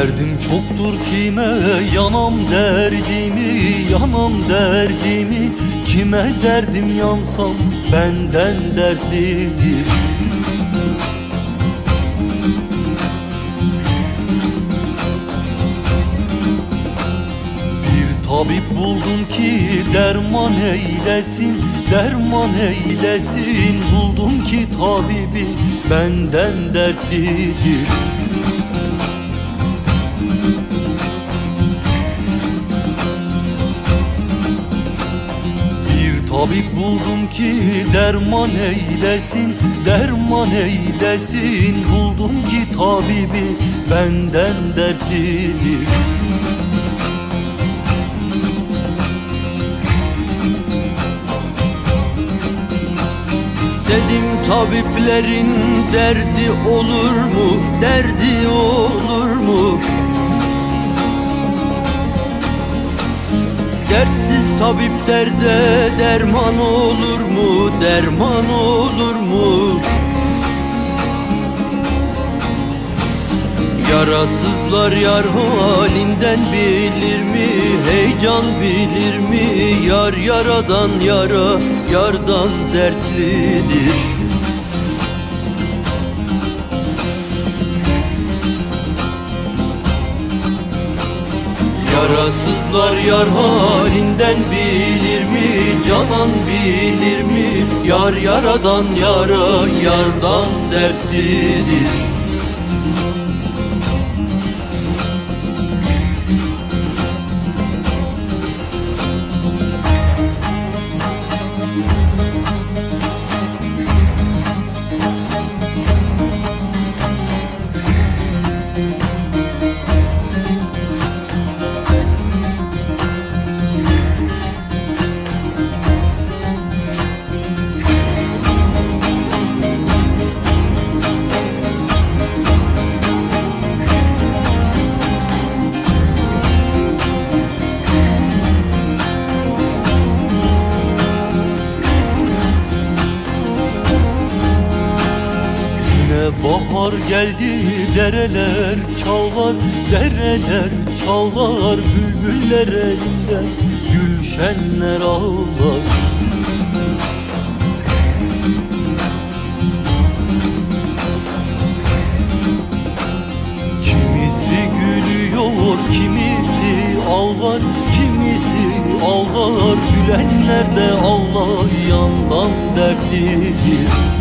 Derdim çoktur kime? Yanam derdimi yanam derdimi. Kime derdim yansam benden dertlidir. Tabip buldum ki derman eylesin Derman eylesin. Buldum ki tabibi benden dertlidir tabip buldum ki derman eylesin Derman eylesin Buldum ki tabibi benden dertlidir Dedim tabiplerin derdi olur mu? Derdi olur Dertsiz tabip derde derman olur mu? Derman olur mu? Yarasızlar yar halinden bilir mi? Heyecan bilir mi? Yar yaradan yara, yardan dertlidir Yarasızlar yar halinden bilir mi? Canan bilir mi? Yar yaradan yara, yardan dertlidir bahar geldi dereler çalar Dereler çalar bülbüller elinde Gülşenler ağlar. Kimisi gülüyor, kimisi ağlar Kimisi ağlar, gülenler de ağlar Yandan dertlidir